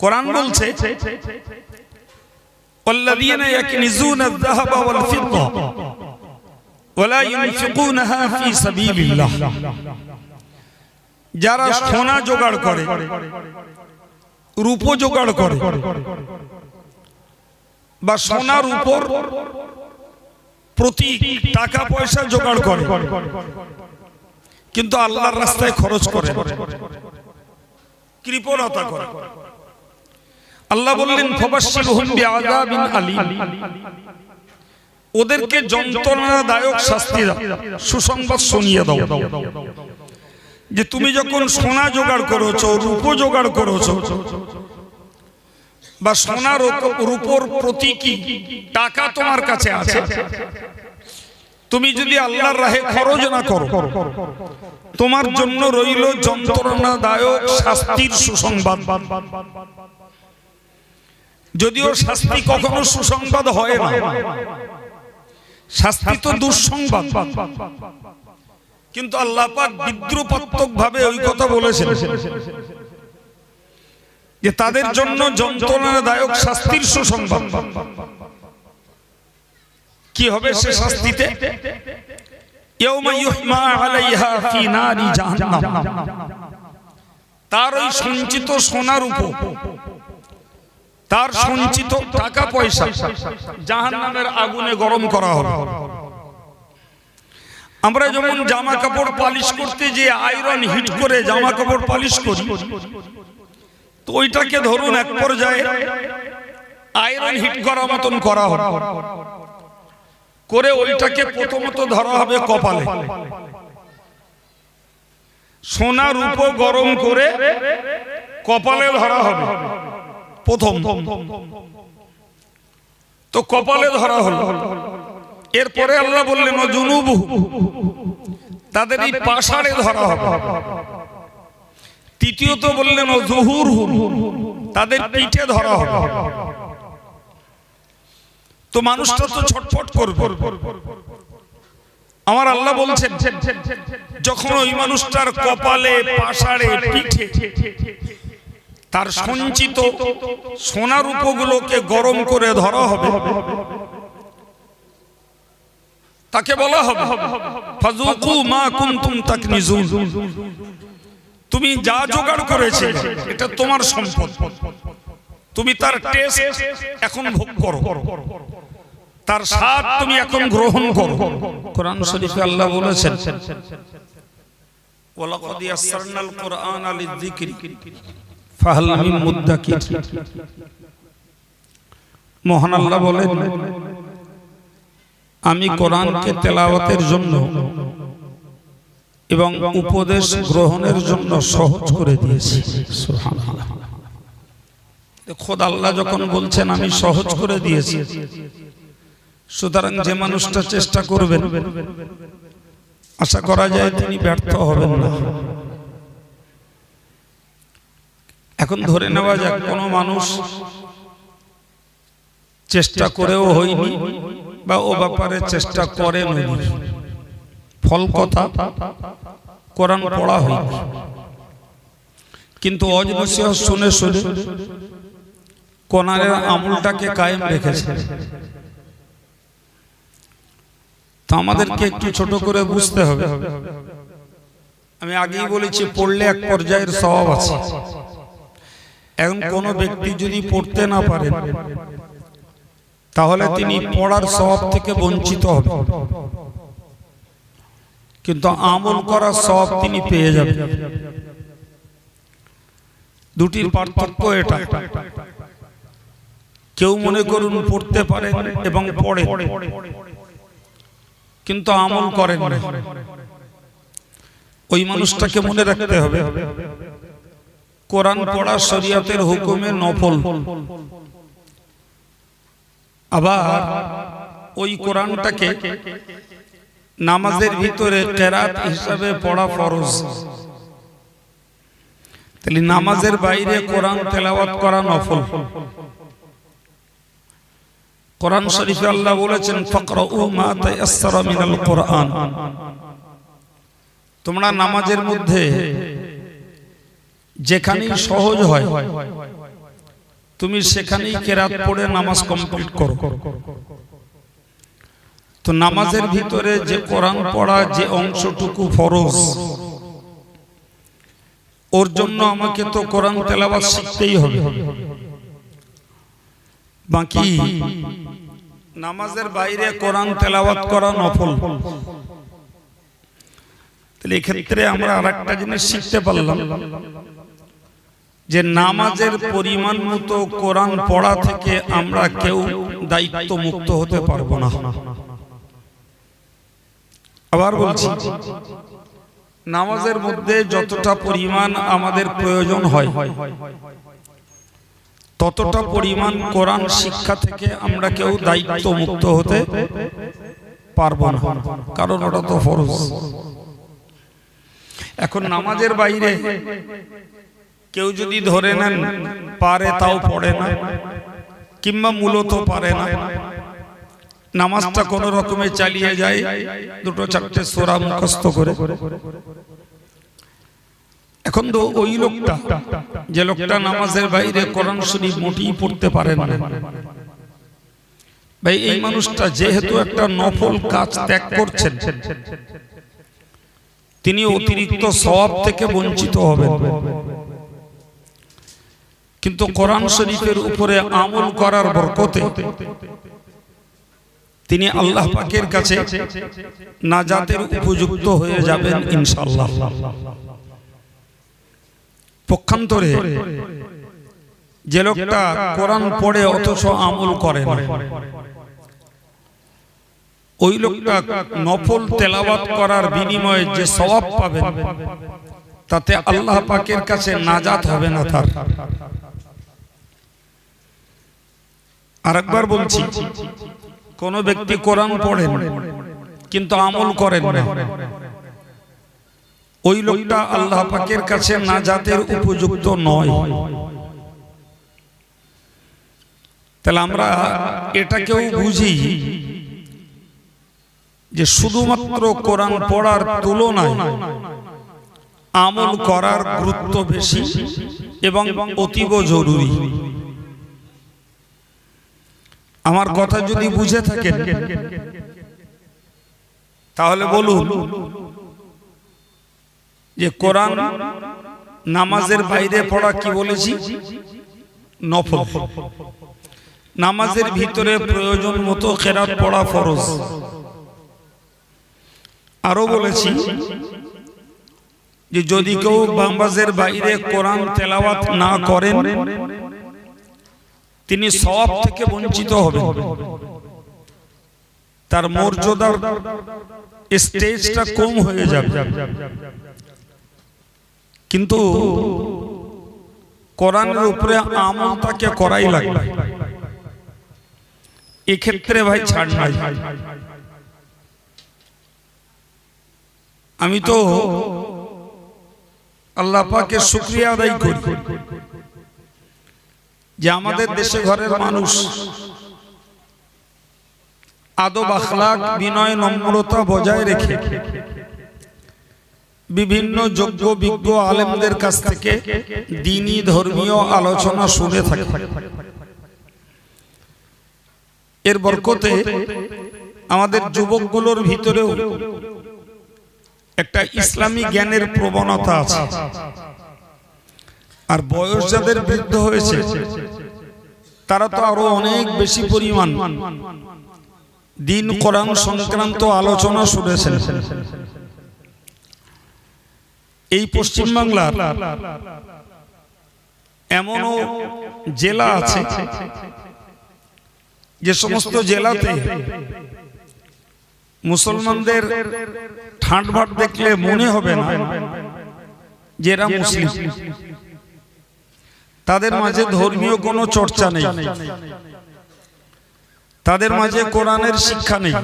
কোরআন বলছে والذين يكنزون الذهب والفضة ولا ينفقونها في سبيل الله যারা সোনা জোগাড় করে রূপ জোগাড় করে বা সোনার উপর প্রতি টাকা পয়সা জোগাড় করে কিন্তু আল্লাহর রাস্তায় খরচ করে কৃপণতা করে আল্লাহ বললেন ওদেরকে যন্ত্রণাদায়ক শাস্তি দাও সুসংবাদ শুনিয়ে দাও। যে তুমি যখন সোনা জোগাড় করেছ রূপ জোগাড় করেছ বা সোনার রূপর প্রতীকী টাকা তোমার কাছে আছে তুমি যদি আল্লাহর রাহে খরচ না করো তোমার জন্য রইল যন্ত্রণাদায়ক শাস্তির সুসংবাদ। যদিও শাস্তি কখনো সুসংবাদ হয় না। শাস্তি তো দুঃসংবাদ। কিন্তু আল্লাহ পাক বিদ্রুপাত্মক ভাবে ওই কথা বলেছেন যে তাদের জন্য যন্ত্রণাদায়ক শাস্তির সুসংবাদ। কি হবে সে শাস্তিতে? তার ওই সঞ্চিত সোনার উপর। তার সঞ্চিত টাকা পয়সা জাহান্নামের আগুনে গরম করা হবে আমরা যেমন জামা কাপড় পালিশ করতে যে আয়রন হিট করে জামা কাপড় পালিশ করি, তো ওইটাকে ধরুন এক পর্যায়ে আয়রন হিট করা মতন করা হবে করে ওইটাকে প্রথমত ধরা হবে কপালে। সোনা রূপ গরম করে কপালে ধরা হবে। প্রথম। তো কপালে ধরা হলো। এরপরে আল্লাহ বললেন জুনুবু, তাদের এই পাশারে ধরা হবে। তৃতীয়ত বললেন জহুর তাদের পিঠে ধরা হবে। তো মানুষটা তো ছটফট করবে। আমার আল্লাহ বলছেন, যখন ওই মানুষটার কপালে পাশারে পিঠে তার সঞ্চিত সোনার উপগুলোকে গরম করে ধরা হবে। তাকে বলা হবে ফাজুকু মা কুনতুম তাকনিজুন। তুমি যা জোগাড় করেছে এটা তোমার সম্পদ। তুমি তার টেস্ট এখন ভোগ করো। তার স্বাদ তুমি এখন গ্রহণ করো। কোরআন শরীফে আল্লাহ বলেছেন, ওয়ালাকাদ ইয়াসসারনাল কুরআনা লিযিকরি। ফাহাল মুদ্দাকির মহান আল্লাহ বলেন, আমি কোরআনকে তেলাওয়াতের জন্য এবং উপদেশ গ্রহণের জন্য সহজ করে দিয়েছি। খোদ আল্লাহ যখন বলছেন, আমি সহজ করে দিয়েছি। সুতরাং যে মানুষটা চেষ্টা করবেন, আশা করা যায় তিনি ব্যর্থ হবেন না। এখন ধরে নেওয়া যাক, কোনো মানুষ চেষ্টা করেও হয়নি বা ও ব্যাপারে চেষ্টা করেন ফল কথা, কোরআন পড়া হয়নি। কিন্তু অজনসিয়া শুনে শুনে কোরআনের আমলটাকে কায়েম রেখেছে। তো আমাদেরকে একটু ছোট করে বুঝতে হবে। আমি আগেই বলেছি, পড়লে এক পর্যায়ের স্বভাব আছে। এখন কোন ব্যক্তি যদি পড়তে না পারেন তাহলে তিনি পড়ার স্বভাব থেকে বঞ্চিত হবে। কিন্তু আমল করার স্বভাব তিনি পেয়ে যাবেন। দুটির পার্থক্য এটা। কেউ মনে করুন পড়তে পারে এবং পড়ে। কিন্তু আমল করেন ওই মানুষটাকে মনে রাখতে হবে। কোরআন পড়া শরিয়তের হুকুমে নফল। আবার ওই কোরআনটাকে নামাজের ভিতরে কেরাত হিসাবে পড়া ফরজ। তাহলে নামাজের বাইরে কোরআন তেলাওয়াত করা নফল। কোরআন শরীফে আল্লাহ বলেছেন ফাকরাউ মা তায়াসসারা মিনাল কোরআন। তোমরা নামাজের মধ্যে যেখানেই সহজ হয় তুমি সেখানেই কেরাত পড়ে নামাজ কমপ্লিট করো। তো নামাজের ভিতরে যে কোরআন পড়া যে অংশটুকু ফরজ ওর জন্য আমাকে তো কোরআন তেলাওয়াত শিখতেই হবে। বাকি নামাজের বাইরে কোরআন তেলাওয়াত করা নফল। তাহলে এক্ষেত্রে আমরা আর একটা জিনিস শিখতে পারলাম। যে নামাজের পরিমাণ মতো কোরআন পড়া থেকে আমরা কেউ দায়িত্ব মুক্ত হতে পারব না। আবার বলছি নামাজের মধ্যে যতটা পরিমাণ আমাদের প্রয়োজন হয় ততটা পরিমাণ কোরআন শিক্ষা থেকে আমরা কেউ দায়িত্ব মুক্ত হতে পারব না। কারণ ওটা তো ফরজ। এখন নামাজের বাইরে কেউ যদি ধরে নেন পারে তাও পড়ে না। কিংবা মূলত পারে না। নামাজটা কোন রকমে চালিয়ে যায় দুটো চারটে সোরা মুখস্থ করে। এখন তো ওই লোকটা যে লোকটা নামাজের বাইরে কোরআন শরীফ মোটেই পড়তে পারে না। ভাই এই মানুষটা যেহেতু একটা নফল কাজ ত্যাগ করছেন তিনি অতিরিক্ত সওয়াব থেকে বঞ্চিত হবেন। কিন্তু কোরআন শরীফের উপরে আমল করার বরকতে তিনি আল্লাহ পাকের কাছে নাজাতের উপযুক্ত হয়ে যাবেন ইনশাআল্লাহ। পক্ষান্তরে যে লোকটা কোরআন পড়ে অথচ আমল করে না, ওই লোকটা নফল তেলাওয়াত করার বিনিময়ে যে সওয়াব পাবেন, তাতে আল্লাহ পাকের কাছে নাজাত হবে না তার। আরেকবার বলছি কোন ব্যক্তি কোরআন পড়েন কিন্তু আমল করেন না। ওই লোকটা আল্লাহ পাকের কাছে নাজাতের উপযুক্ত নয়। তাহলে আমরা এটাকেও বুঝি যে শুধুমাত্র কোরআন পড়ার তুলনায় আমল করার গুরুত্ব বেশি এবং অতীব জরুরি। আমার কথা যদি বুঝে থাকেন তাহলে বলুন যে কোরআন নামাজের বাইরে পড়া কি বলেছি? নফল। নামাজের ভিতরে প্রয়োজন মতো খেরাত পড়া ফরজ। আরও বলেছি যে যদি কেউ নামাজের বাইরে কোরআন তেলাওয়াত না করেন তিনি সব থেকে বঞ্চিত হবে তার মর্যাদার স্টেজটা কম হয়ে যাবে। কিন্তু কোরআনের উপরে আমল তাকে করাই লাগবে। এক্ষেত্রে ভাই ছাড় নাই। আমি তো আল্লাহ পাকে শুক্রিয়া আদায় করি। যে আমাদের দেশে ঘরের মানুষ। আদব আখলাক বিনয় নম্রতা বজায় রেখে বিভিন্ন যোগ্য বিজ্ঞ আলেমদের কাছ থেকে দিনই ধর্মীয় আলোচনা শুনে থাকে। এর বরকতে আমাদের যুবকগুলোর ভিতরেও একটা ইসলামী জ্ঞানের প্রবণতা আছে। আর বয়স যাদের বৃদ্ধ হয়েছে তারা তো আরও অনেক বেশি পরিমাণ। দিন কোরআন সংক্রান্ত আলোচনা শুনেছেন। এই পশ্চিম বাংলার এমনও জেলা আছে যে সমস্ত জেলাতে মুসলমানদের ঠাঁট ভাট দেখলে মনে হবে না যে এরা মুসলিম। তাদের মাঝে ধর্মীয় কোনো চর্চা নেই। তাদের মাঝে কোরআনের শিক্ষা নেই।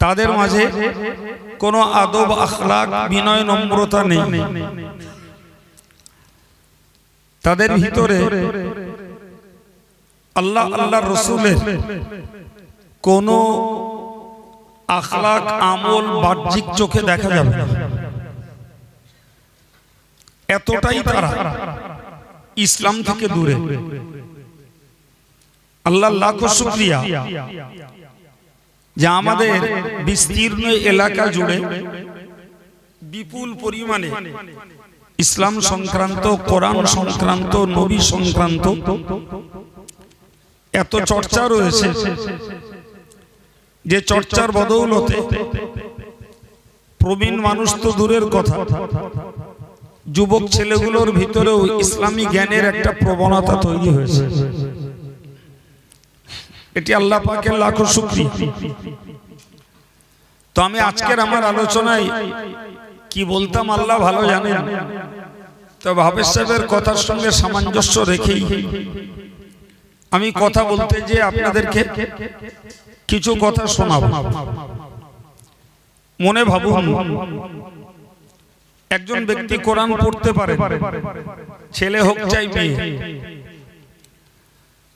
তাদের মাঝে কোনো আদব আখলাক বিনয় নম্রতা নেই। তাদের ভিতরে আল্লাহ আল্লাহ রসুলের কোন আখলাক আমল বাহ্যিক চোখে দেখা যাবে না। এতটাই তারা। ইসলাম থেকে দূরে। আল্লাহ লাখো শুক্রিয়া। যে আমাদের বিস্তীর্ণ এলাকা জুড়ে বিপুল পরিমাণে ইসলাম সংক্রান্ত কোরআন সংক্রান্ত নবী সংক্রান্ত এত চর্চা রয়েছে। যে চর্চার বদৌলতে প্রবীণ মানুষ তো দূরের কথা। যুবক ছেলেগুলোর ভিতরেও ইসলামী জ্ঞানের একটা প্রবণতা তৈরি হয়েছে। এটি আল্লাহ পাকের লাখো শুক্রিয়া। তো আমি আজকের আমার আলোচনায় কি বলতাম আল্লাহ ভালো জানেন। তো ভাবেশ সাহেবের কথার সঙ্গে সামঞ্জস্য রেখেই আমি কথা বলতে যে আপনাদেরকে কিছু কথা শোনাব। মনে ভাবুন একজন ব্যক্তি কোরআন পড়তে পারে। ছেলে হোক চাই মেয়ে।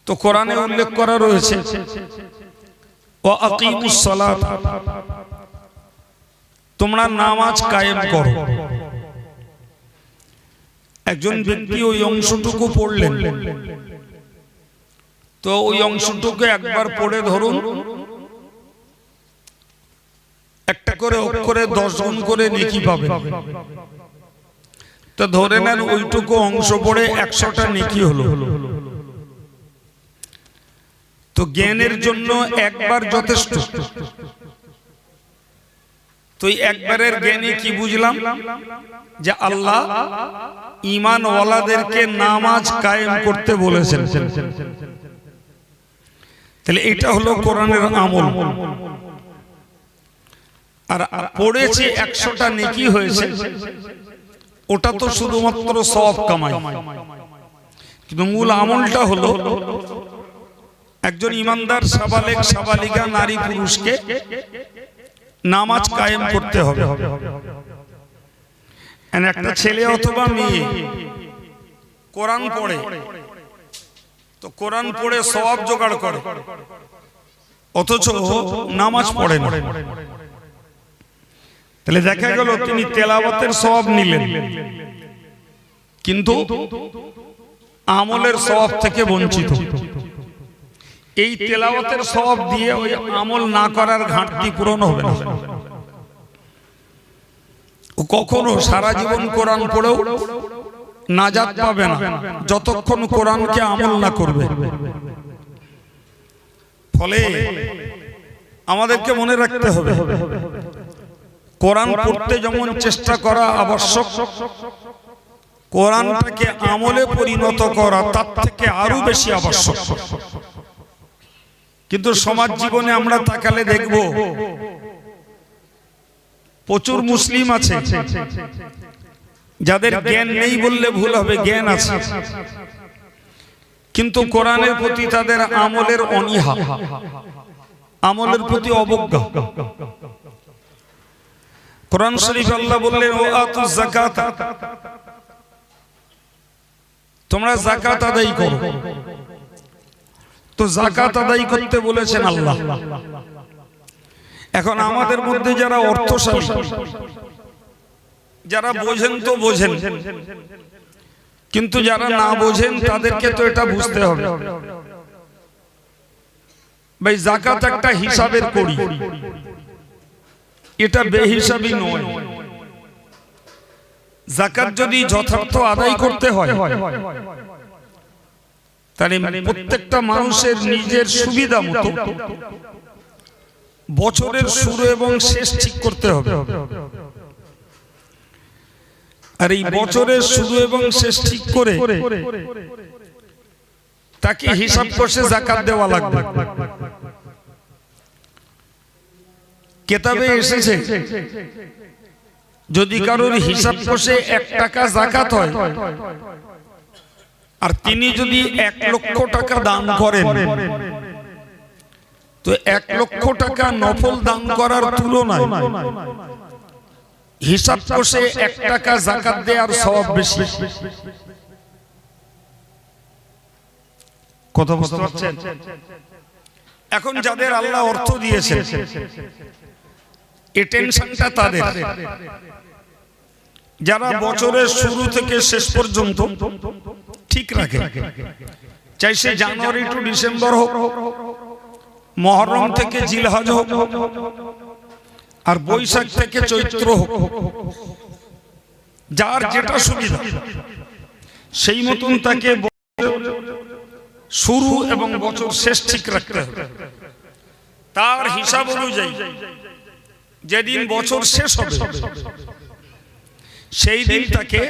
তো কোরআনে উল্লেখ করা রয়েছে তোমরা নামাজ কায়েম করো। একজন ব্যক্তি ওই অংশটুকু পড়লেন। তো ওই অংশটুকু একবার পড়ে ধরুন। একটা করে অক্ষরে গুণ করে নেকি পাবে? তো ধরে নেন ওইটুকু অংশ পড়ে একশোটা নেকি হলো? তো জ্ঞানের জন্য একবার যথেষ্ট। তো একবারের জ্ঞানে কি বুঝলাম? যে আল্লাহ ইমান ওয়ালাদেরকে নামাজ কায়েম করতে বলেছেন। তাহলে এটা হলো কোরআনের আমল। আর পড়েছে একশোটা নেকি হয়েছে। ওটা তো শুধুমাত্র সব কামাই। কিন্তু মূল আমলটা হলো, একজন ইমানদার সাবালেক সাবালিকা নারী পুরুষকে নামাজ কায়েম করতে হবে। একটা ছেলে অথবা মেয়ে কোরআন পড়ে, তো কোরআন পড়ে সব জোগাড় করে, অথচ নামাজ পড়ে না। তাহলে দেখা গেল তিনি তেলাওয়াতের সব নিলেন। কিন্তু আমলের সব থেকে বঞ্চিত। এই তেলাওয়াতের সব দিয়ে ওই আমল না করার ঘাটতি পূরণ হবে না। কখনো সারা জীবন কোরআন পড়েও নাজাত পাবে না, যতক্ষণ কোরআনকে আমল না করবে। ফলে আমাদেরকে মনে রাখতে হবে কোরআন পড়তে যেমন চেষ্টা করা আবশ্যক কোরআনটাকে আমলে পরিণত করা তার থেকে আরও বেশি আবশ্যক। কিন্তু সমাজ জীবনে আমরা তাকালে দেখব প্রচুর মুসলিম আছে যাদের জ্ঞান নেই বললে ভুল হবে জ্ঞান আছে। কিন্তু কোরআনের প্রতি তাদের আমলের অনীহা আমলের প্রতি অবজ্ঞা। কোরআন শরীফ আল্লাহ বললেন ও আতু জাকাত তোমরা জাকাত আদায় করো। তো জাকাত আদায় করতে বলেছেন আল্লাহ। এখন আমাদের মধ্যে যারা অর্থশালী যারা বোঝেন তো বোঝেন কিন্তু যারা না বোঝেন তাদেরকে তো এটা বুঝতে হবে। ভাই জাকাত একটা হিসাবের করি এটা বেহিসাবি নয়। জাকাত যদি যথার্থ আদায় করতে হয়, তাহলে প্রত্যেকটা মানুষের নিজের সুবিধা মতো বছরের শুরু এবং শেষ ঠিক করতে হবে। আর এই বছরের শুরু এবং শেষ ঠিক করে তাকে হিসাব কষে জাকাত দেওয়া লাগবে। কেতাবে এসেছে যদি কারোর হিসাব কষে এক টাকা জাকাত হয় আর তিনি যদি এক লক্ষ টাকা দান করেন তো এক লক্ষ টাকা নফল দান করার তুলনায় হিসাব কষে এক টাকা জাকাত দেওয়ার সব বেশি। কথা বুঝতে পারছেন? এখন যাদের আল্লাহ অর্থ দিয়েছে এই টেনশনটা তাদের। যারা বছরের শুরু থেকে শেষ পর্যন্ত ঠিক রাখে। চাই সে জানুয়ারি টু ডিসেম্বর হোক মহরম থেকে জিলহজ হোক আর বৈশাখ থেকে চৈত্র হোক। যার যেটা সুবিধা সেই মতন তাকে শুরু এবং বছর শেষ ঠিক রাখতে হবে। তার হিসাব অনুযায়ী যেদিন বছর শেষ হবে সেই দিন তাকে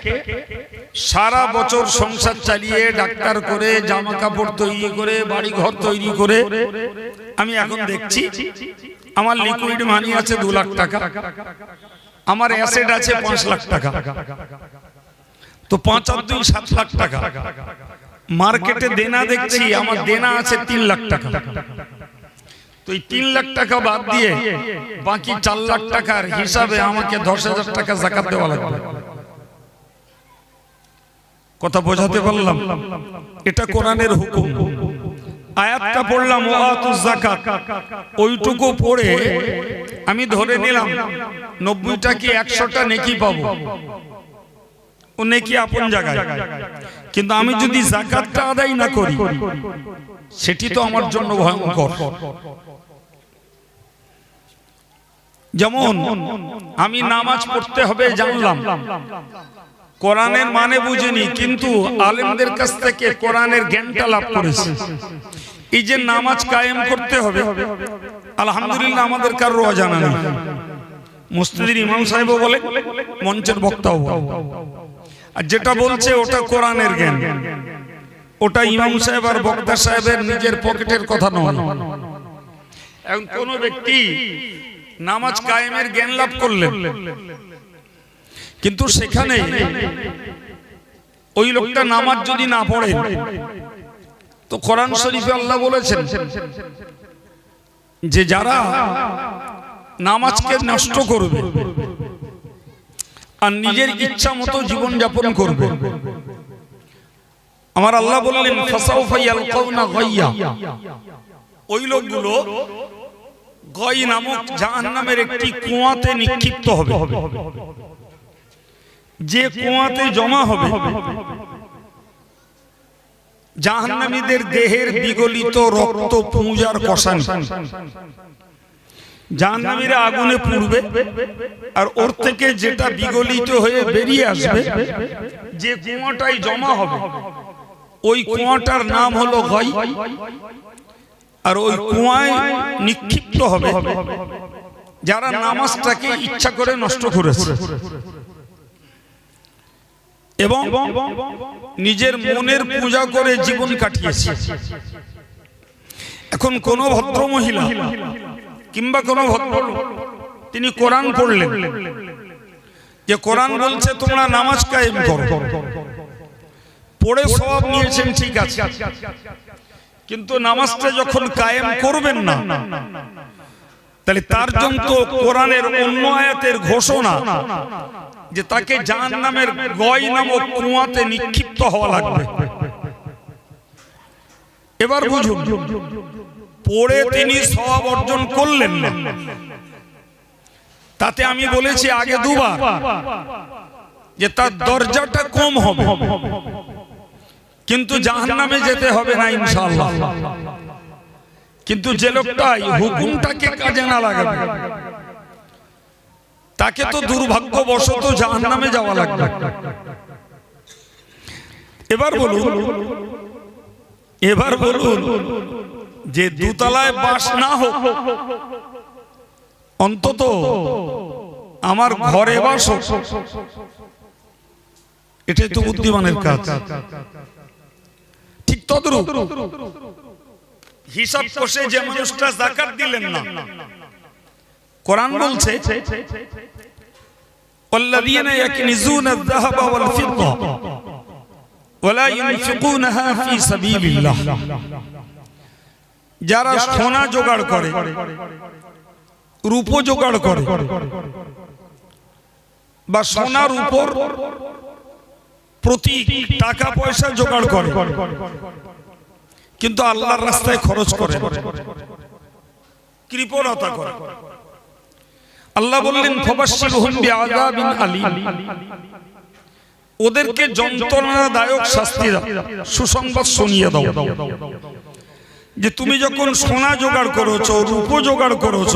সারা বছর সংসার চালিয়ে ডাক্তার করে জামা কাপড় তৈরি করে বাড়ি ঘর তৈরি করে আমি এখন দেখছি আমার লিকুইড মানি আছে দু লাখ টাকা। আমার অ্যাসেট আছে পাঁচ লাখ টাকা। তো পাঁচ আর দুই সাত লাখ টাকা। মার্কেটে দেনা দেখছি আমার দেনা আছে তিন লাখ টাকা। তো এই তিন লাখ টাকা বাদ দিয়ে বাকি চার লাখ টাকার হিসাবে আমাকে দশ হাজার টাকা জাকাত দেওয়া লাগবে। কথা বোঝাতে পারলাম? এটা কোরআনের হুকুম। আয়াতটা পড়লাম যাকাত ওইটুকু পড়ে আমি ধরে নিলাম, নব্বইটা কি একশোটা নেকি পাবো? ও নেকি আপন জায়গায়। কিন্তু আমি যদি জাকাতটা আদায় না করি সেটি তো আমার জন্য ভয়ঙ্কর। যেমন আমি নামাজ পড়তে হবে জানলাম। কোরআনের মানে বুঝিনি কিন্তু আলেমদের কাছ থেকে কোরআনের জ্ঞানটা লাভ করেছি। এই যে নামাজ কায়েম করতে হবে আলহামদুলিল্লাহ আমাদের কারোর অজানা নেই। মুস্তিদির ইমাম সাহেবও বলে মঞ্চের বক্তাও বলে। আর যেটা বলছে ওটা কোরআনের জ্ঞান। ওটা ইমাম সাহেব আর বক্তা সাহেবের নিজের পকেটের কথা নয়। এখন কোন ব্যক্তি নামাজ কায়েমের জ্ঞান লাভ করলেন। কিন্তু সেখানে ওই লোকটা নামাজ যদি না পড়ে তো কোরআন শরীফে আল্লাহ বলেছেন যে যারা নামাজকে নষ্ট করবে আর নিজের ইচ্ছা মতো জীবন যাপন করবে। আমার আল্লাহ বললেন ওই লোকগুলো গই নামক জাহান্নামের একটি কুয়াতে নিক্ষিপ্ত হবে। যে কুয়াতে জমা হবে, জাহান্নামীদের দেহের বিগলিত রক্ত পূজার কষানি জাহান্নামীরা আগুনে পুড়বে আর ওর থেকে যেটা বিগলিত হয়ে বেরিয়ে আসবে, যে কুয়াটাই জমা হবে ওই কুয়াটার নাম হলো গই আর ওই কুয়ায় নিক্ষিপ্ত হবে, যারা নামাজটাকে ইচ্ছা করে নষ্ট করেছে। এবং নিজের মনের পূজা করে জীবন কাটিয়েছে। এখন কোন ভদ্র মহিলা কিংবা কোন ভদ্র তিনি কোরআন পড়লেন। যে কোরআন বলছে, তোমরা নামাজ কায়েম করো। পড়ে সব নিয়েছেন ঠিক আছে। কিন্তু নামাজটা যখন কায়েম করবেন না তাহলে তার জন্য তো কোরআনের অন্য আয়াতের ঘোষণা যে তাকে জাহান নামের গয় নামক কুয়াতে নিক্ষিপ্ত হওয়া লাগবে। এবার বুঝুন পড়ে তিনি সব অর্জন করলেন। না তাতে আমি বলেছি আগে দুবার যে তার দরজাটা কম হবে। কিন্তু জাহান নামে যেতে হবে না ইনশাল্লাহ কিন্তু যে লোকটাই হুকুমটাকে কাজে না লাগাবে তাকে তো দুর্ভাগ্যবশত জাহান নামে যাওয়া লাগবে। এবার বলুন এবার বলুন যে দুতলায় বাস না হোক অন্তত আমার ঘরে বাস হোক। এটাই তো বুদ্ধিমানের কাজ। তদ্রুপ হিসাব কষে যে মানুষটা জাকাত দিলেন না কোরআন বলছে والذين يكنزون الذهب والفضة ولا ينفقونها في سبيل الله যারা সোনা জোগাড় করে রূপো জোগাড় করে বা সোনার উপর প্রতি টাকা, পয়সা জোগাড় করে। কিন্তু আল্লাহর রাস্তায় খরচ করে কৃপণতা করে। আল্লাহ বললেন ওদেরকে যন্ত্রণাদায়ক শাস্তি দাও, সুসংবাদ শুনিয়ে দাও। যে তুমি যখন সোনা জোগাড় করেছ, রূপ জোগাড় করেছ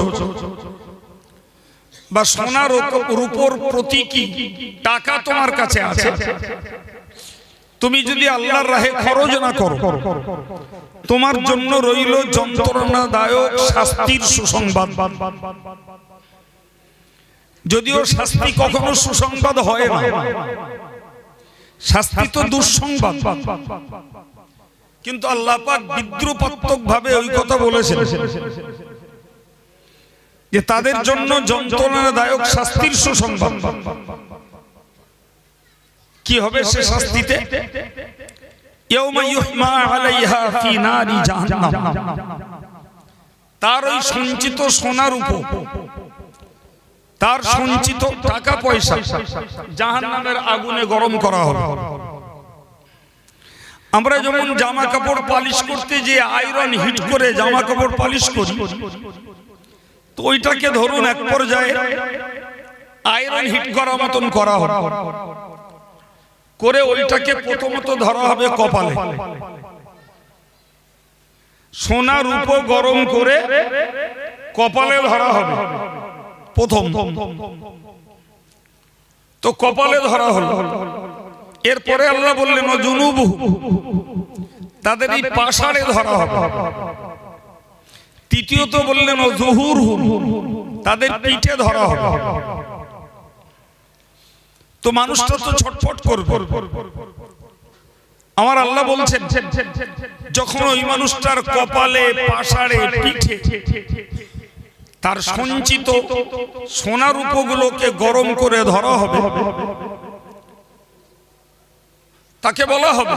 বা সোনার রূপর প্রতীকী টাকা তোমার কাছে আছে। তুমি যদি আল্লাহর রাহে খরচ না করো, তোমার জন্য রইল যন্ত্রণাদায়ক শাস্তির সুসংবাদ। যদিও শাস্তি কখনো সুসংবাদ হয় না, শাস্তি তো দুঃসংবাদ। কিন্তু আল্লাহ পাক বিদ্রুপাত্মক ভাবে ওই কথা বলেছেন। যে তাদের জন্য যন্ত্রণাদায়ক শাস্তির সুসংবাদ। কি হবে সে শাস্তিতে? তার ওই সঞ্চিত সোনার উপর, তার সঞ্চিত টাকা পয়সা জাহান্নামের আগুনে গরম করা হবে আমরা যেমন জামা কাপড় পালিশ করতে যে আয়রন হিট করে জামা কাপড় পালিশ করি তো ওইটাকে ধরুন এক পর্যায়ে আয়রন হিট করা মতন করা হবে করে ওইটাকে প্রথমত ধরা হবে কপালে। সোনা রূপ গরম করে কপালে ধরা হবে। প্রথম। তো কপালে ধরা হলো। এরপরে আল্লাহ বললেন জুনুবু তাদের এই পাশারে ধরা হবে। তৃতীয়ত বললেন, ও জুহুর তাদের পিঠে ধরা হবে। তো মানুষটা তো ছটফট করবে। আমার আল্লাহ বলছেন, যখন ওই মানুষটার কপালে পাশারে পিঠে তার সঞ্চিত সোনার উপগুলোকে গরম করে ধরা হবে, তাকে বলা হবে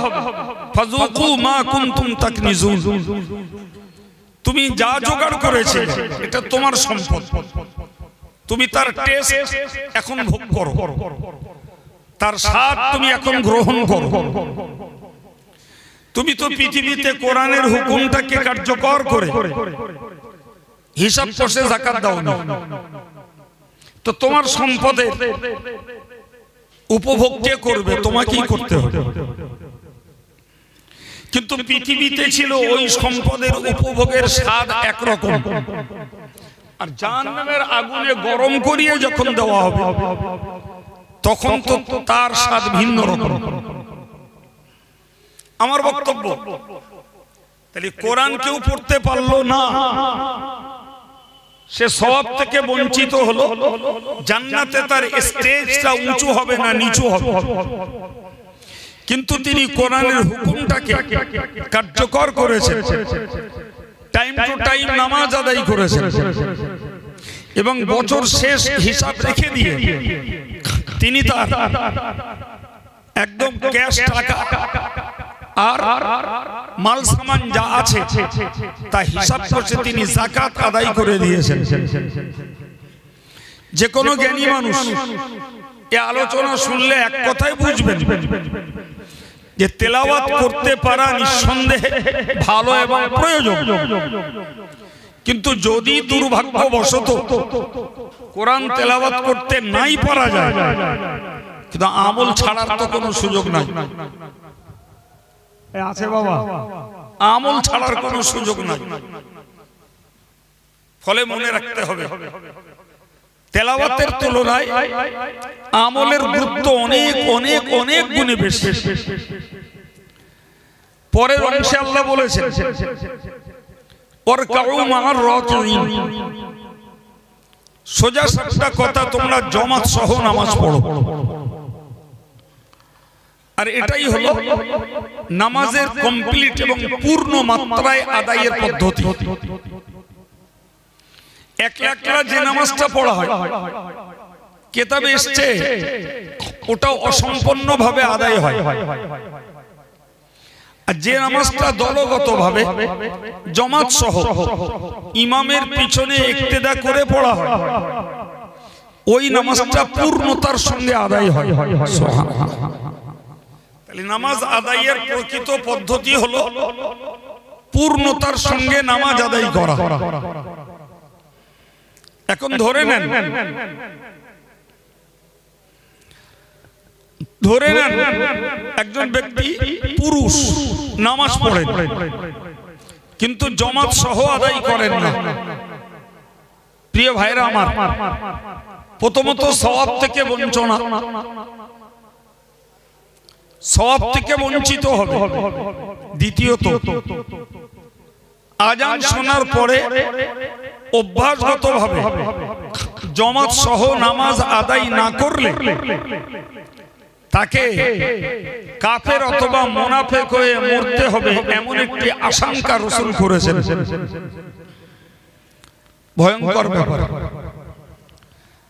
ফাজুকু মা কুনতুম তাকনিজুন। তুমি যা জোগাড় করেছে এটা তোমার সম্পদ। তুমি তার টেস্ট এখন ভোগ করো। তার স্বাদ তুমি এখন গ্রহণ করো। তুমি তো পৃথিবীতে কোরআনের হুকুমটাকে কার্যকর করে। হিসাব কষে জাকাত দাও না তো তোমার সম্পদের উপভোগ কে করবে? তোমাকেই করতে হবে। কিন্তু পৃথিবীতে ছিল ওই সম্পদের উপভোগের স্বাদ একরকম। আর জাহান্নামের আগুনে গরম করিয়ে যখন দেওয়া হবে তখন তো তার স্বাদ ভিন্ন রকম। আমার বক্তব্য তাহলে কোরআন কেউ পড়তে পারল না। সে সব থেকে বঞ্চিত হলো। জান্নাতে তার স্টেজটা উঁচু হবে না। নিচু হবে। কিন্তু তিনি কোরআনের হুকুমটাকে কার্যকর করেছেন। টাইম টু টাইম নামাজ আদায় করেছেন। এবং বছর শেষ হিসাব রেখে দিয়ে তিনি তার একদম ক্যাশ টাকা আর মাল সামান যা আছে তা হিসাব করছে তিনি জাকাত আদায় করে দিয়েছেন। যে কোনো জ্ঞানী মানুষ এ আলোচনা শুনলে এক কথাই বুঝবেন। যে তেলাওয়াত করতে পারা নিঃসন্দেহে ভালো এবং প্রয়োজন। কিন্তু যদি দুর্ভাগ্যবশত কোরআন তেলাওয়াত করতে নাই পারা যায়। কিন্তু আমল ছাড়ার তো কোনো সুযোগ নাই। আছে বাবা। আমল ছাড়ার কোনো সুযোগ নাই। ফলে মনে রাখতে হবে তেলাওয়াতের তুলনায় আমলের গুরুত্ব অনেক অনেক অনেক গুণে বেশি। পরের অংশে আল্লাহ বলেছেন সোজা সাপটা কথা তোমরা জমাত সহ নামাজ পড়ো। আর এটাই হলো নামাজের কমপ্লিট এবং পূর্ণ মাত্রায় আদায়ের পদ্ধতি। একলা একলা যে নামাজটা পড়া হয়। কেতাবে এসছে ওটা অসম্পন্ন ভাবে আদায় হয়। যে নামাজটা দলগত ভাবে জমাত সহ ইমামের পিছনে একতেদা করে পড়া হয়, ওই নামাজটা পূর্ণতার সঙ্গে আদায় হয়। নামাজ আদায়ের প্রকৃত পদ্ধতি হলো পূর্ণতার সঙ্গে নামাজ আদায় করা। এখন ধরে নেন। ধরে নেন, একজন ব্যক্তি পুরুষ, নামাজ পড়েন, কিন্তু জমাত সহ আদায় করেন না। প্রিয় ভাইরা আমার, প্রথমত সওয়াব থেকে বঞ্চনা। সওয়াব থেকে বঞ্চিত হবে। দ্বিতীয়ত, আজান শোনার পরে অভ্যাসগত ভাবে জমাত সহ নামাজ আদায় না করলে তাকে কাফের অথবা মোনাফেক হয়ে মরতে হবে এমন একটি আশঙ্কা রসুল করেছেন। ভয়ঙ্কর ব্যাপার।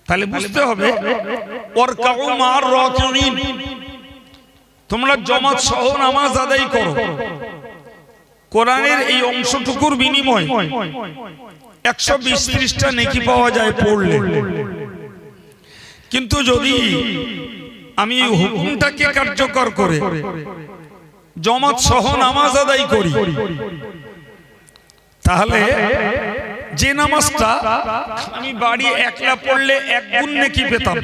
তাহলে বুঝতে হবে তোমরা জমাত সহ নামাজ আদায় করো। কোরআনের এই অংশটুকুর বিনিময় একশো বিশ ত্রিশটা নেকি পাওয়া যায় পড়লে। কিন্তু যদি আমি হুকুমটাকে কার্যকর করে, জমাত সহ নামাজ আদায় করি, তাহলে যে নামাজটা আমি বাড়ি একলা পড়লে এক গুণ নেকি পেতাম,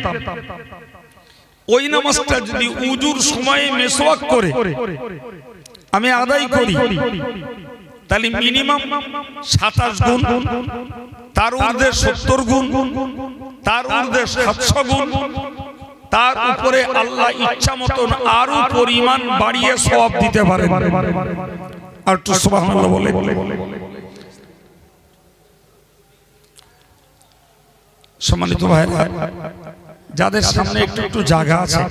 ওই নামাজটা যদি উজুর সময়ে মেসোয়াক করে আমি আদায় করি। তাহলে মিনিমাম সাতাশ গুণ তার ঊর্ধ্বে সত্তর গুণ তার ঊর্ধ্বে সাতশো গুণ তার উপরে আল্লাহ ইচ্ছা মতন আরও পরিমাণ বাড়িয়ে সব দিতে পারে আর একটু বলে। সম্মানিত ভাইরা যাদের সামনে একটু একটু জায়গা আছে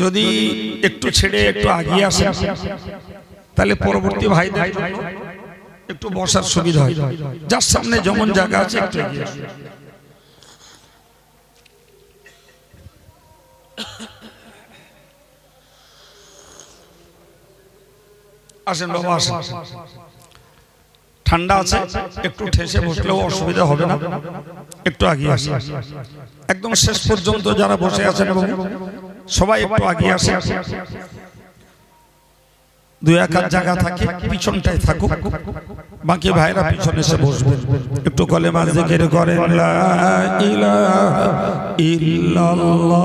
যদি একটু ছেড়ে একটু আগিয়ে আসে, তাহলে পরবর্তী ভাইদের একটু বসার সুবিধা হয়। যার সামনে যেমন জায়গা আছে, একটু এগিয়ে আসুন। বাবা ঠান্ডা আছে, একটু ঠেসে বসলেও অসুবিধা হবে না। একটু আগিয়ে আসে একদম শেষ পর্যন্ত যারা বসে আছেন এবং সবাই একটু আগিয়ে আসে। দুই এক জায়গা থাকে পিছনটায় থাকুক। বাকি ভাইরা পিছনে এসে বসবে একটু কলে মাঝে জিকির করেন ইল্লাল্লাহ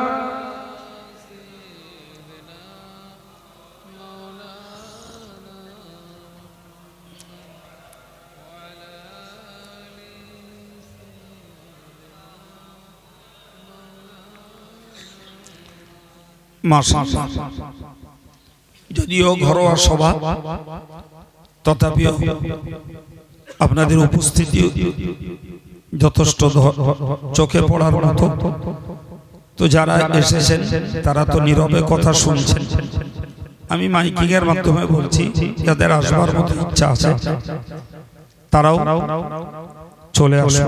যদিও ঘরোয়া সভা, তথাপিও আপনাদের উপস্থিতি যথেষ্ট চোখে পড়ার মতো। তো যারা এসেছেন, তারা তো নীরবে কথা শুনছেন। আমি মাইকিং এর মাধ্যমে বলছি, যাদের আসবার মতো ইচ্ছা আছে, তারাও চলে আসে